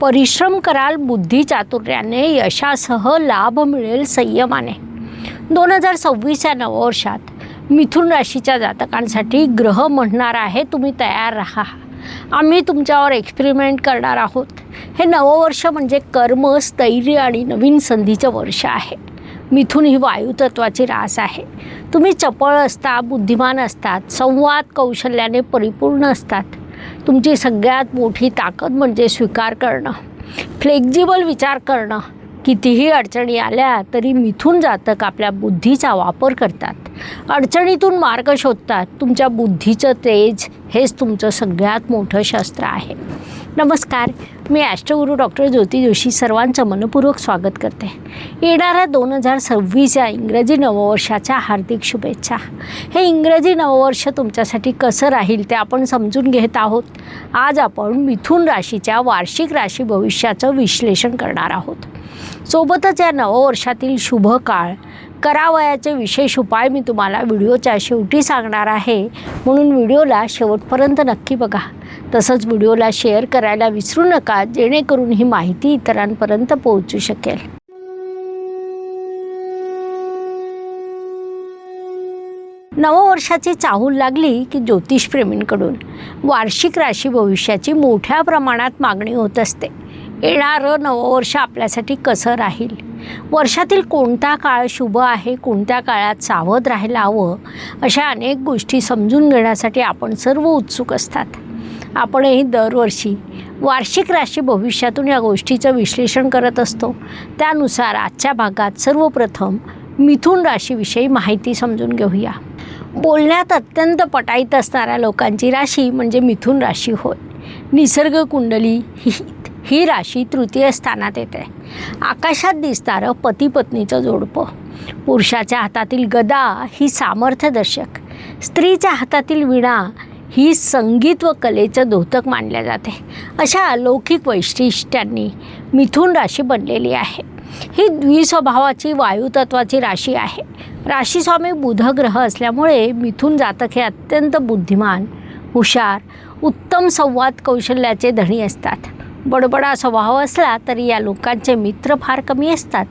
परिश्रम कराल बुद्धी चातुर्याने यशासह लाभ मिळेल संयमाने. दोन हजार सव्वीस या नववर्षात मिथुन राशीच्या जातकांसाठी ग्रह म्हणणार आहे तुम्ही तयार राहा. आम्ही तुमच्यावर एक्सपेरिमेंट करणार आहोत. हे नववर्ष म्हणजे कर्म स्थैर्य आणि नवीन संधीचं वर्ष आहे. मिथुन ही वायुतत्वाची रास आहे. तुम्ही चपळ असता बुद्धिमान असतात संवाद कौशल्याने परिपूर्ण असतात. तुमची सगळ्यात मोठी ताकद म्हणजे स्वीकार करणं. फ्लेक्झिबल विचार करणं. कितीही अडचणी आल्या तरी मिथून जातक आपल्या बुद्धीचा वापर करतात. अडचणीतून मार्ग शोधतात. तुमच्या बुद्धीचं तेज हेच तुमचं सगळ्यात मोठं शस्त्र आहे. नमस्कार मी ॲस्ट्रोगुरू डॉक्टर ज्योती जोशी सर्वांचं मनपूर्वक स्वागत करते. येणाऱ्या दोन हजार सव्वीस या इंग्रजी नववर्षाच्या हार्दिक शुभेच्छा. हे इंग्रजी नववर्ष तुमच्यासाठी कसं राहील ते आपण समजून घेत आहोत. आज आपण मिथुन राशीच्या वार्षिक राशी भविष्याचं विश्लेषण करणार आहोत. सोबतच या नववर्षातील शुभ काळ करावयाचे विशेष उपाय मी तुम्हाला व्हिडिओच्या शेवटी सांगणार आहे. म्हणून व्हिडिओला शेवटपर्यंत नक्की बघा. तसंच व्हिडिओला शेअर करायला विसरू नका जेणेकरून ही माहिती इतरांपर्यंत पोहोचू शकेल. नववर्षाची चाहूल लागली की ज्योतिषप्रेमींकडून. वार्षिक राशी भविष्याची मोठ्या प्रमाणात मागणी होत असते. येणारं नववर्ष आपल्यासाठी कसं राहील? वर्षातील कोणता काळ शुभ आहे? कोणत्या काळात सावध राहायला हवं अशा अनेक गोष्टी समजून घेण्यासाठी आपण सर्व उत्सुक असतात. आपणही दरवर्षी वार्षिक राशी भविष्यातून या गोष्टीचं विश्लेषण करत असतो. त्यानुसार आजच्या भागात सर्वप्रथम मिथुन राशीविषयी माहिती समजून घेऊया. बोलण्यात अत्यंत पटाईत असणाऱ्या लोकांची राशी म्हणजे मिथुन राशी होय. निसर्ग कुंडली ही ही राशी तृतीय स्थानात येते. आकाशात दिसणारं पती पत्नीचं जोडपं. पुरुषाच्या हातातील गदा ही सामर्थ्यदर्शक. स्त्रीच्या हातातील विणा ही संगीत व कलेचं द्योतक मानल्या जाते. अशा अलौकिक वैशिष्ट्यांनी मिथुन राशी बनलेली आहे. ही द्विस्वभावाची वायुतत्वाची राशी आहे. राशीस्वामी बुध ग्रह असल्यामुळे मिथुन जातक हे अत्यंत बुद्धिमान हुशार उत्तम संवाद कौशल्याचे धणी असतात. बडबडा स्वभाव असला तरी या लोकांचे मित्र फार कमी असतात.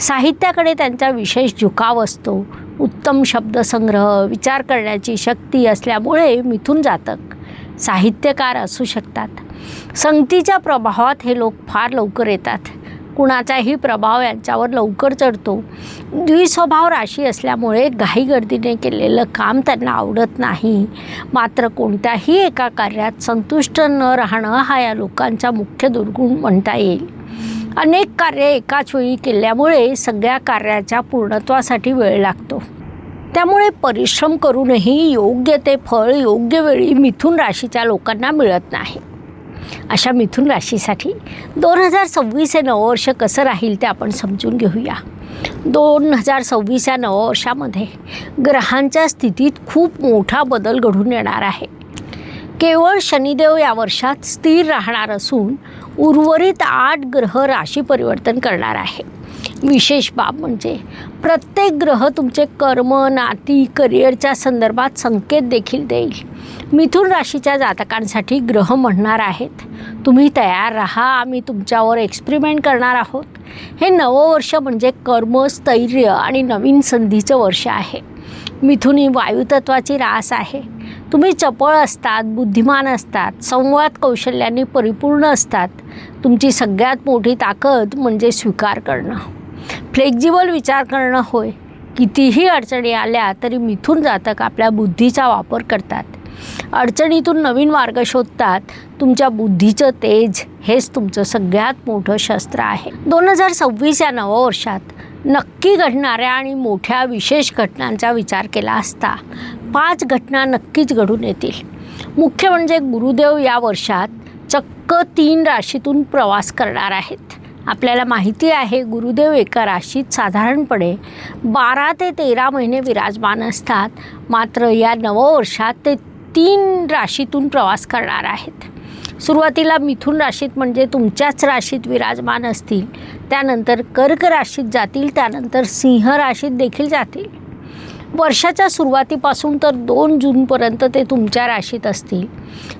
साहित्याकडे त्यांचा विशेष झुकाव असतो. उत्तम शब्दसंग्रह विचार करण्याची शक्ती असल्यामुळे मिथून जातक साहित्यकार असू शकतात. संगतीच्या प्रभावात हे लोक फार लवकर येतात. कुणाचाही प्रभाव यांच्यावर लवकर चढतो. द्विस्वभाव राशी असल्यामुळे घाईगर्दीने केलेलं काम त्यांना आवडत नाही. मात्र कोणत्याही एका कार्यात संतुष्ट न राहणं हा या लोकांचा मुख्य दुर्गुण म्हणता येईल. अनेक कार्य एकाच वेळी केल्यामुळे सगळ्या कार्याच्या पूर्णत्वासाठी वेळ लागतो. त्यामुळे परिश्रम करूनही योग्य ते फळ योग्य वेळी मिथुन राशीच्या लोकांना मिळत नाही. अशा मिथुन राशीसाठी दोन हजार सव्वीस हे नववर्ष कसं राहील ते आपण समजून घेऊया. दोन हजार सव्वीस या नववर्षामध्ये ग्रहांच्या स्थितीत खूप मोठा बदल घडून येणार आहे. केवळ शनिदेव या वर्षात स्थिर राहणार असून उर्वरित आठ ग्रह राशी परिवर्तन करणार आहे. विशेष बाब म्हणजे प्रत्येक ग्रह तुमचे कर्म नाती करिअरच्या संदर्भात संकेत देखील देईल. मिथुन राशीच्या जातकांसाठी ग्रह म्हणणार आहेत. तुम्ही तयार राहा आम्ही तुमच्यावर एक्सपेरिमेंट करणार आहोत. हे नवं वर्ष म्हणजे कर्म स्थैर्य आणि नवीन संधीचं वर्ष आहे. मिथुन ही वायुतत्वाची रास आहे. तुम्ही चपळ असतात बुद्धिमान असतात संवाद कौशल्याने परिपूर्ण असतात. तुमची सगळ्यात मोठी ताकद म्हणजे स्वीकार करणं. फ्लेक्झिबल विचार करणं होय. कितीही अडचणी आल्या तरी मिथून जातक आपल्या बुद्धीचा वापर करतात. अडचणीतून नवीन मार्ग शोधतात. तुमच्या बुद्धीचं तेज हेच तुमचं सगळ्यात मोठं शस्त्र आहे. दोन हजार सव्वीस या नववर्षात नक्की घडणाऱ्या आणि मोठ्या विशेष घटनांचा विचार केला असता पाच घटना नक्कीच घडून येतील. मुख्य म्हणजे गुरुदेव या वर्षात चक्क तीन राशीतून प्रवास करणार आहेत. आपल्याला माहिती आहे गुरुदेव एका राशीत साधारणपणे बारा ते तेरा महिने विराजमान असतात. मात्र या नववर्षात ते तीन राशीतून प्रवास करणार आहेत. सुरुवातीला मिथुन राशीत म्हणजे तुमच्याच राशीत विराजमान असतील. त्यानंतर कर्क राशीत जातील त्यानंतर सिंह राशीत देखील जातील. वर्षाच्या सुरुवातीपासून तर दोन जूनपर्यंत ते तुमच्या राशीत असतील.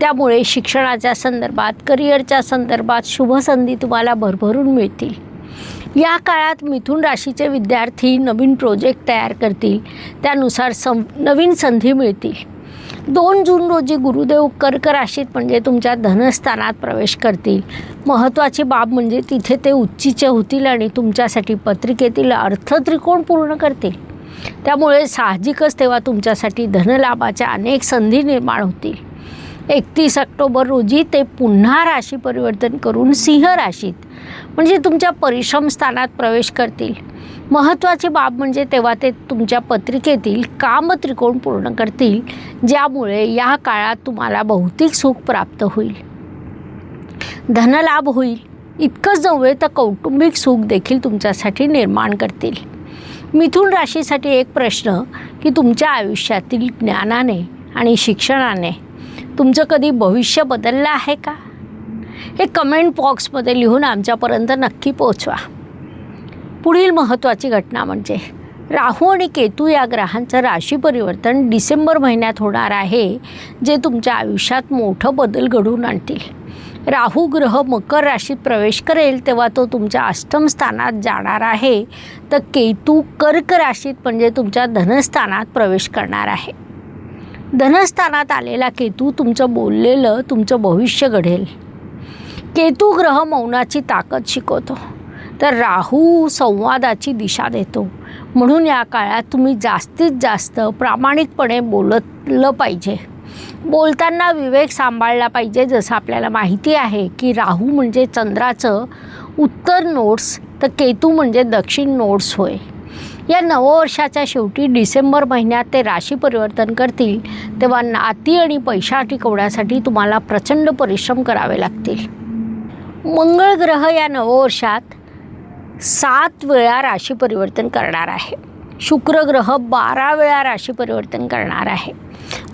त्यामुळे शिक्षणाच्या संदर्भात करिअरच्या संदर्भात शुभसंधी तुम्हाला भरभरून मिळतील. या काळात मिथुन राशीचे विद्यार्थी नवीन प्रोजेक्ट तयार करतील. त्यानुसार सं नवीन संधी मिळतील. दोन जून रोजी गुरुदेव कर्क राशीत म्हणजे तुमच्या धनस्थानात प्रवेश करतील. महत्त्वाची बाब म्हणजे तिथे ते उच्चीचे होतील आणि तुमच्यासाठी पत्रिकेतील अर्थत्रिकोण पूर्ण करतील. त्यामुळे साहजिकच तेव्हा तुमच्यासाठी धनलाभाच्या अनेक संधी निर्माण होतील. एकतीस ऑक्टोबर रोजी ते पुन्हा राशी परिवर्तन करून सिंह राशीत म्हणजे तुमच्या परिश्रम स्थानात प्रवेश करतील. महत्त्वाची बाब म्हणजे तेव्हा ते तुमच्या पत्रिकेतील कामत्रिकोण पूर्ण करतील ज्यामुळे या काळात तुम्हाला भौतिक सुख प्राप्त होईल. धनलाभ होईल. इतकंच नव्हे तर कौटुंबिक सुख देखील तुमच्यासाठी निर्माण करतील. मिथुन राशीसाठी एक प्रश्न की तुमच्या आयुष्यातील ज्ञानाने आणि शिक्षणाने तुमचं कधी भविष्य बदललं आहे का? हे कमेंट बॉक्समध्ये लिहून आमच्यापर्यंत नक्की पोचवा पुढील महत्त्वाची घटना म्हणजे राहू आणि केतू या ग्रहांचं राशी परिवर्तन डिसेंबर महिन्यात होणार आहे जे तुमच्या आयुष्यात मोठं बदल घडवून आणतील. राहू ग्रह मकर राशीत प्रवेश करेल तेव्हा तो तुमच्या अष्टमस्थानात जाणार आहे. तर केतू कर्क राशीत म्हणजे तुमच्या धनस्थानात प्रवेश करणार आहे. धनस्थानात आलेला केतू तुमचं बोललेलं तुमचं भविष्य घडेल. केतू ग्रह मौनाची ताकद शिकवतो. तर राहू संवादाची दिशा देतो. म्हणून या काळात तुम्ही जास्तीत जास्त प्रामाणिकपणे बोललं पाहिजे. बोलताना विवेक सांभाळला पाहिजे. जसं आपल्याला माहिती आहे की राहू म्हणजे चंद्राचं उत्तर नोट्स तर केतू म्हणजे दक्षिण नोट्स होय. या नववर्षाच्या शेवटी डिसेंबर महिन्यात ते राशी परिवर्तन करतील तेव्हा नाती आणि पैसा टिकवण्यासाठी तुम्हाला प्रचंड परिश्रम करावे लागतील. मंगळ ग्रह या नववर्षात सात वेळा राशी परिवर्तन करणार आहे. शुक्र ग्रह बारा वेळा राशी परिवर्तन करणार आहे.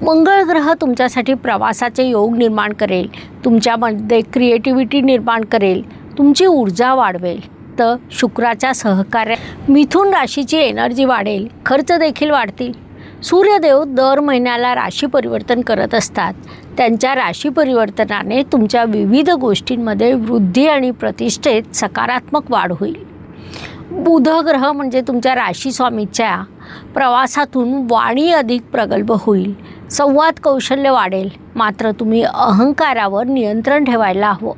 मंगळ ग्रह तुमच्यासाठी प्रवासाचे योग निर्माण करेल. तुमच्यामध्ये क्रिएटिव्हिटी निर्माण करेल. तुमची ऊर्जा वाढवेल. तर शुक्राच्या सहकार्य मिथुन राशीची एनर्जी वाढेल. खर्च देखील वाढतील. सूर्यदेव दर महिन्याला राशी परिवर्तन करत असतात. त्यांच्या राशी परिवर्तनाने तुमच्या विविध गोष्टींमध्ये वृद्धी आणि प्रतिष्ठेत सकारात्मक वाढ होईल. बुध ग्रह म्हणजे तुमच्या राशीस्वामीच्या प्रवासातून वाणी अधिक प्रगल्भ होईल. संवाद कौशल्य वाढेल. मात्र तुम्ही अहंकारावर नियंत्रण ठेवायला हवं.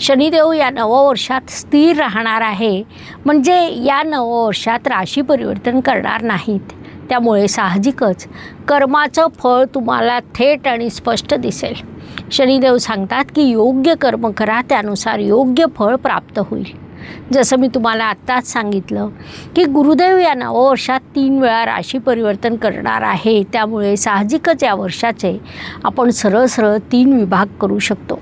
शनिदेव या नववर्षात स्थिर राहणार आहे. म्हणजे या नववर्षात राशी परिवर्तन करणार नाहीत. त्यामुळे साहजिकच कर्माचं फळ तुम्हाला थेट आणि स्पष्ट दिसेल. शनिदेव सांगतात की योग्य कर्म करा त्यानुसार योग्य फळ प्राप्त होईल. जसं मी तुम्हाला आत्ताच सांगितलं की गुरुदेव या नववर्षात तीन वेळा राशी परिवर्तन करणार आहे. त्यामुळे साहजिकच या वर्षाचे आपण सरळ सरळ तीन विभाग करू शकतो.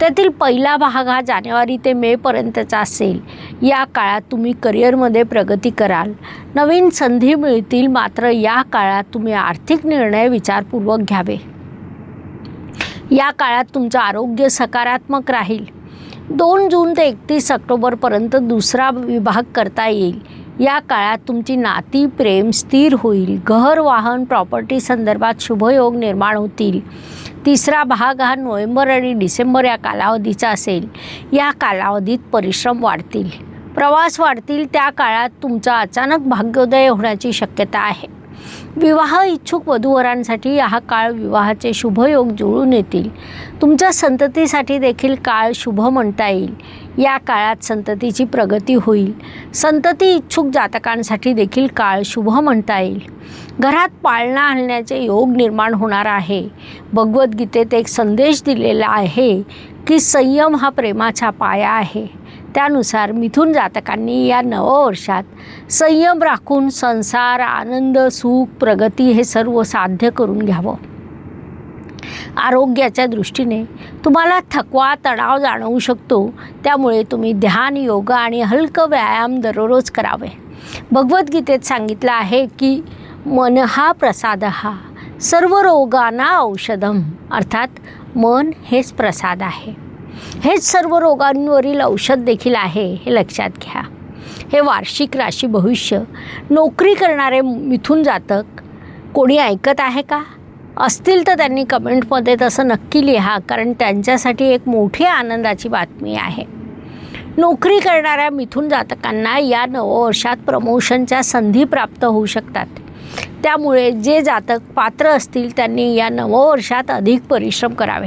त्यातील पहिला भाग हा जानेवारी ते मेपर्यंतचा असेल. या काळात तुम्ही करिअरमध्ये प्रगती कराल. नवीन संधी मिळतील मात्र या काळात तुम्ही आर्थिक निर्णय विचारपूर्वक घ्यावे. या काळात तुमचं आरोग्य सकारात्मक राहील. दोन जून ते एकतीस ऑक्टोबरपर्यंत दुसरा विभाग करता येईल. या काळात तुमची नाती प्रेम स्थिर होईल. घर वाहन प्रॉपर्टी संदर्भात शुभयोग निर्माण होतील. तिसरा भाग हा नोव्हेंबर आणि डिसेंबर या कालावधीचा असेल. या कालावधीत परिश्रम वाढतील. प्रवास वाढतील. त्या काळात तुमचा अचानक भाग्योदय होण्याची शक्यता आहे. विवाह इच्छुक वधूवरांसाठी हा काळ विवाहाचे शुभयोग जुळून येतील. तुमच्या संततीसाठी देखील काळ शुभ म्हणता येईल. या काळात संततीची प्रगती होईल. संतती इच्छुक जातकांसाठी देखील काळ शुभ म्हणता येईल. घरात पाळणा हलण्याचे योग निर्माण होणार आहे. भगवद्गीतेत एक संदेश दिलेला आहे की संयम हा प्रेमाचा पाया आहे. त्यानुसार मिथुन जातकांनी या नववर्षात संयम राखून संसार आनंद सुख प्रगती हे सर्व साध्य करून घ्यावं. आरोग्याच्या दृष्टीने तुम्हाला थकवा तणाव जाणवू शकतो. त्यामुळे तुम्ही ध्यान योग आणि हलकं व्यायाम दररोज करावे. भगवद्गीतेत सांगितलं आहे की मन हा प्रसाद हा सर्व रोगांना औषधम अर्थात मन हेच प्रसाद आहे. हेच सर्व रोगांवरील औषध देखील आहे हे लक्षात घ्या. हे वार्षिक राशी भविष्य नोकरी करणारे मिथून जातक कोणी ऐकत आहे का? असतील तर त्यांनी कमेंटमध्ये तसं नक्की लिहा कारण त्यांच्यासाठी एक मोठी आनंदाची बातमी आहे. नोकरी करणाऱ्या मिथून जातकांना या नववर्षात प्रमोशनच्या संधी प्राप्त होऊ शकतात. त्यामुळे जे जातक पात्र असतील त्यांनी या नववर्षात अधिक परिश्रम करावे.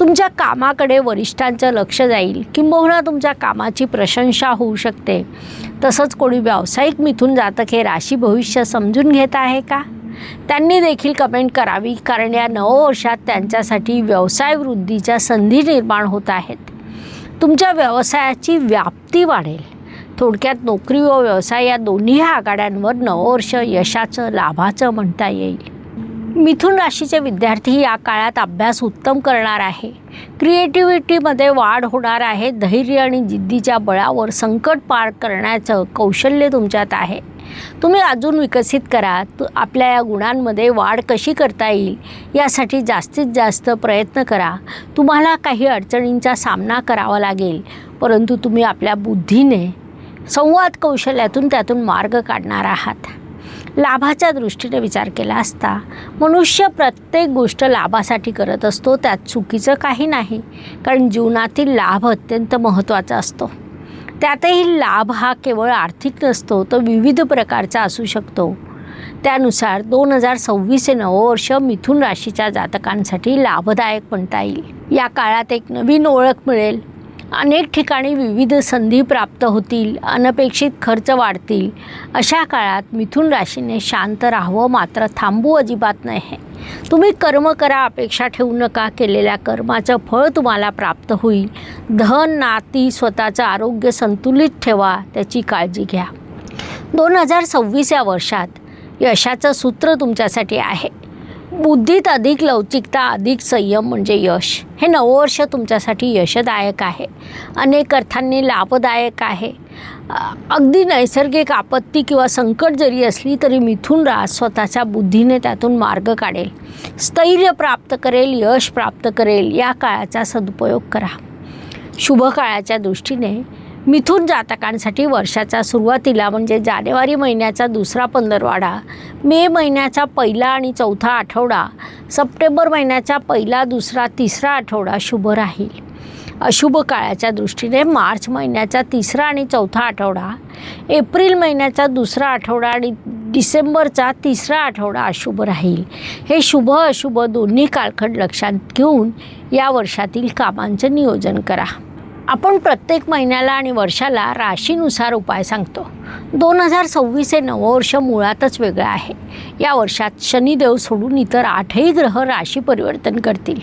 तुमच्या कामाकडे वरिष्ठांचं लक्ष जाईल किंबहुना तुमच्या कामाची प्रशंसा होऊ शकते. तसंच कोणी व्यावसायिक मिथून जातक हे राशी भविष्य समजून घेत आहे का? त्यांनी देखील कमेंट करावी कारण या नववर्षात त्यांच्यासाठी व्यवसाय वृद्धीच्या संधी निर्माण होत आहेत. तुमच्या व्यवसायाची व्याप्ती वाढेल. थोडक्यात नोकरी व व्यवसाय या दोन्ही आघाड्यांवर नववर्ष यशाचं लाभाचं म्हणता येईल. मिथुन राशीचे विद्यार्थी या काळात अभ्यास उत्तम करणार आहे. क्रिएटिव्हिटीमध्ये वाढ होणार आहे. धैर्य आणि जिद्दीच्या बळावर संकट पार करण्याचं कौशल्य तुमच्यात आहे. तुम्ही अजून विकसित करा. तु आपल्या या गुणांमध्ये वाढ कशी करता येईल यासाठी जास्तीत जास्त प्रयत्न करा. तुम्हाला काही अडचणींचा सामना करावा लागेल परंतु तुम्ही आपल्या बुद्धीने संवाद कौशल्यातून त्यातून मार्ग काढणार आहात. लाभाच्या दृष्टीने विचार केला असता. मनुष्य प्रत्येक गोष्ट लाभासाठी करत असतो त्यात चुकीचं काही नाही कारण जीवनातील लाभ अत्यंत महत्त्वाचा असतो. त्यातही लाभ हा केवळ आर्थिक नसतो तर विविध प्रकारचा असू शकतो. त्यानुसार दोन हजार सव्वीस हे नववर्ष मिथुन राशीच्या जातकांसाठी लाभदायक म्हणता येईल. या काळात एक नवीन ओळख मिळेल. अनेक ठिकाणी विविध संधी प्राप्त होतील अनपेक्षित खर्च वाढतील. अशा काळात मिथुन राशीने शांत राहावं मात्र थांबू अजिबात नाही तुम्ही कर्म करा अपेक्षा ठेवू नका केलेल्या कर्माचं फळ तुम्हाला प्राप्त होईल. धन नाती स्वतःचं आरोग्य संतुलित ठेवा त्याची काळजी घ्या. दोन हजार सव्वीस या वर्षात यशाचं सूत्र तुमच्यासाठी आहे. बुद्धीत अधिक लवचिकता अधिक संयम म्हणजे यश. हे नववर्ष तुमच्यासाठी यशदायक आहे. अनेक अर्थांनी लाभदायक आहे. अगदी नैसर्गिक आपत्ती किंवा संकट जरी असली तरी मिथून रास स्वतःच्या बुद्धीने त्यातून मार्ग काढेल. स्थैर्य प्राप्त करेल यश प्राप्त करेल या काळाचा सदुपयोग करा. शुभ काळाच्या दृष्टीने मिथुन जातकांसाठी वर्षाच्या सुरुवातीला म्हणजे जानेवारी महिन्याचा दुसरा पंधरवाडा मे महिन्याचा पहिला आणि चौथा आठवडा सप्टेंबर महिन्याचा पहिला दुसरा तिसरा आठवडा शुभ राहील. अशुभ काळाच्या दृष्टीने मार्च महिन्याचा तिसरा आणि चौथा आठवडा एप्रिल महिन्याचा दुसरा आठवडा आणि डिसेंबरचा तिसरा आठवडा अशुभ राहील. हे शुभ अशुभ दोन्ही कालखंड लक्षात घेऊन या वर्षातील कामांचं नियोजन करा. आपण प्रत्येक महिन्याला आणि वर्षाला राशीनुसार उपाय सांगतो. दोन हजार सव्वीस हे नववर्ष मुळातच वेगळं आहे. या वर्षात शनिदेव सोडून इतर आठही ग्रह राशी परिवर्तन करतील.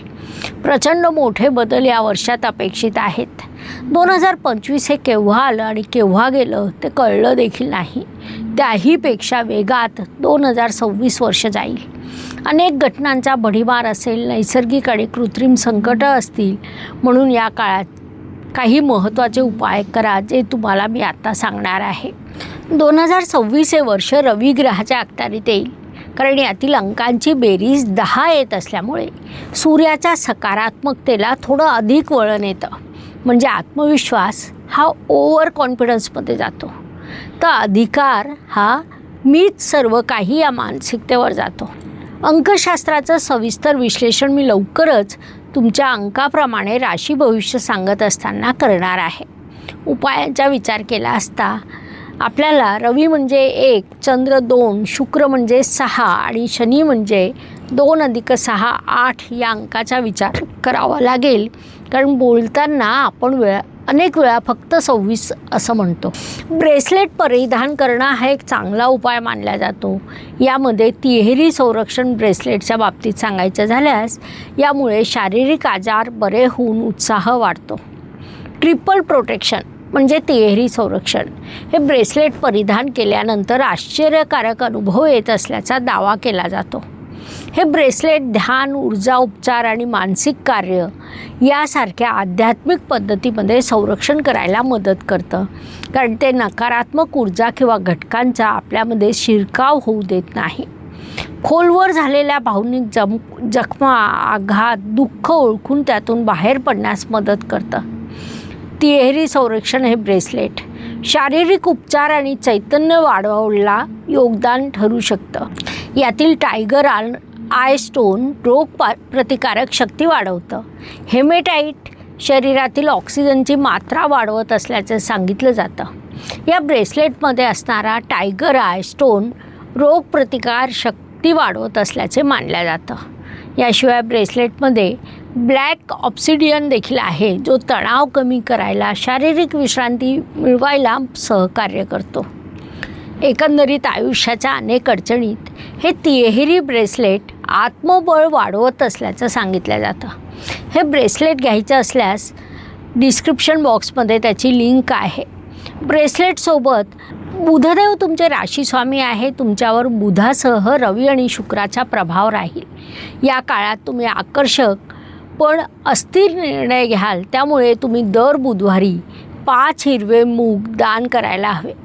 प्रचंड मोठे बदल या वर्षात अपेक्षित आहेत. दोन हजार पंचवीस हे केव्हा आलं आणि केव्हा गेलं ते कळलं देखील नाही. त्याहीपेक्षा वेगात दोन हजार सव्वीस वर्ष जाईल. अनेक घटनांचा भडीमार असेल नैसर्गिक आणि कृत्रिम संकटं असतील म्हणून या काळात काही महत्त्वाचे उपाय करा जे तुम्हाला मी आत्ता सांगणार आहे. दोन हजार सव्वीस हे वर्ष रवी ग्रहाच्या अखत्यारीत येईल. कारण यातील अंकांची बेरीज दहा येत असल्यामुळे सूर्याच्या सकारात्मकतेला थोडं अधिक वळण येतं. म्हणजे आत्मविश्वास हा ओव्हर कॉन्फिडन्समध्ये जातो. तर अधिकार हा मीच सर्व काही या मानसिकतेवर जातो. अंकशास्त्राचं सविस्तर विश्लेषण मी लवकरच तुमच्या अंकाप्रमाणे राशी भविष्य सांगत असताना करणार आहे. उपायांचा विचार केला असता आपल्याला रवी म्हणजे एक चंद्र दोन शुक्र म्हणजे सहा आणि शनी म्हणजे दोन अधिक सहा आठ या अंकाचा विचार करावा लागेल. कारण बोलताना आपण वेळा अनेक वेळा फक्त सव्वीस असं म्हणतो. ब्रेसलेट परिधान करणं हा एक चांगला उपाय मानला जातो. यामध्ये तिहेरी संरक्षण ब्रेसलेटच्या बाबतीत सांगायचं झाल्यास यामुळे शारीरिक आजार बरे होऊन उत्साह वाढतो. ट्रिपल प्रोटेक्शन म्हणजे तिहेरी संरक्षण. हे ब्रेसलेट परिधान केल्यानंतर आश्चर्यकारक अनुभव येत असल्याचा दावा केला जातो. हे ब्रेसलेट ध्यान ऊर्जा उपचार आणि मानसिक कार्य यासारख्या आध्यात्मिक पद्धतीमध्ये संरक्षण करायला मदत करतं. कारण ते नकारात्मक ऊर्जा किंवा घटकांचा आपल्यामध्ये शिरकाव होऊ देत नाही. खोलवर झालेल्या भावनिक जम जखमा आघात दुःख ओळखून त्यातून बाहेर पडण्यास मदत करतं. तिहेरी संरक्षण हे ब्रेसलेट. शारीरिक उपचार आणि चैतन्य वाढवला योगदान ठरू शकतं. यातील टायगर आल आयस्टोन रोग पा प्रतिकारक शक्ती वाढवतं. हेमेटाईट शरीरातील ऑक्सिजनची मात्रा वाढवत असल्याचं सांगितलं जातं. या ब्रेसलेटमध्ये असणारा टायगर आय स्टोन रोग प्रतिकार शक्ती वाढवत असल्याचे मानलं जातं. याशिवाय ब्रेसलेटमध्ये ब्लॅक ऑप्सिडियन देखील आहे जो तणाव कमी करायला शारीरिक विश्रांती मिळवायला सहकार्य करतो. एकंदरीत आयुष्याच्या अनेक अडचणीत हे तिहेरी ब्रेसलेट आत्मबळ वाढवत असल्याचं सांगितलं जातं. हे ब्रेसलेट घ्यायचं असल्यास डिस्क्रिप्शन बॉक्समध्ये त्याची लिंक आहे. ब्रेसलेटसोबत बुधदेव तुमचे राशीस्वामी आहे तुमच्यावर बुधासह रवी आणि शुक्राचा प्रभाव राहील. या काळात तुम्ही आकर्षक पण अस्थिर निर्णय घ्याल त्यामुळे तुम्ही दर बुधवारी पाच हिरवे मूग दान करायला हवे.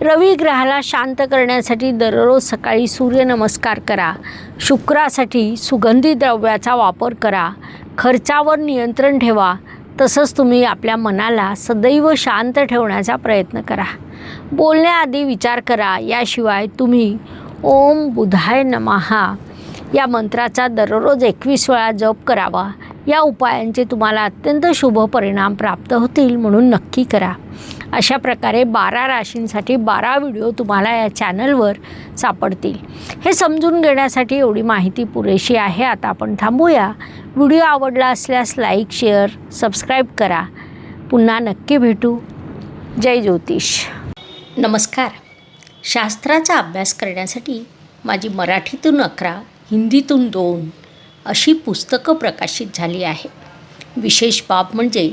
रवी ग्रहाला शांत करण्यासाठी दररोज सकाळी सूर्यनमस्कार करा. शुक्रासाठी सुगंधी द्रव्याचा वापर करा. खर्चावर नियंत्रण ठेवा. तसंच तुम्ही आपल्या मनाला सदैव शांत ठेवण्याचा प्रयत्न करा. बोलण्याआधी विचार करा. याशिवाय तुम्ही ओम बुधाय नमहा या मंत्राचा दररोज एकवीस वेळा जप करावा. या उपायांचे तुम्हाला अत्यंत शुभ परिणाम प्राप्त होतील म्हणून नक्की करा. अशा प्रकारे बारा राशींसाठी बारा व्हिडिओ तुम्हाला या चॅनलवर सापडतील. हे समजून घेण्यासाठी एवढी माहिती पुरेशी आहे. आता आपण थांबूया. व्हिडिओ आवडला असल्यास लाईक शेअर सबस्क्राईब करा. पुन्हा नक्की भेटू. जय ज्योतिष. नमस्कार. शास्त्राचा अभ्यास करण्यासाठी माझी मराठीतून अकरा हिंदीतून दोन अशी पुस्तकं प्रकाशित झाली आहे. विशेष बाब म्हणजे